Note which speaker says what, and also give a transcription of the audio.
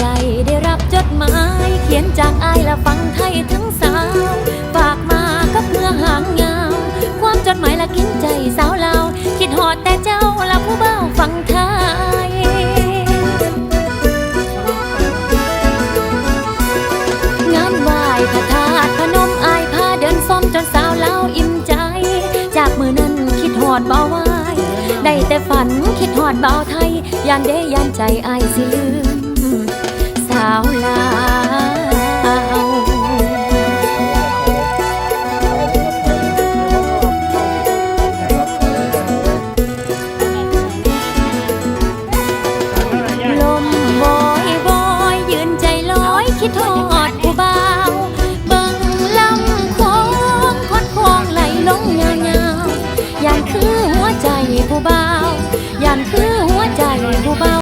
Speaker 1: จได้รับจดหมาย เขียนจากอายและฟังไทยทั้งสาว ฝากมากับเมื่อหางงาว ความจดหมายละกินใจสาวเรา คิดหอดแต่เจ้าละผู้เบ้าฟังไทยงานไหว้พระธาตุพนมอายพาเดินซ้อมจนสาวเล่าอิ่มใจ จากมือนั้นคิดหอดเบาไว้ได้แต่ฝันคิดหอดเบาไทยยานเดยานใจอายสิลืมาวลาวบอยบยยืนใจลอยคิดทอดผู้บ่าเบิ่งลำโค้งคดโค้งไหลลงเงาเงายามคือหัวใจผู้บ่าว ยามคือหัวใจผู้บ่า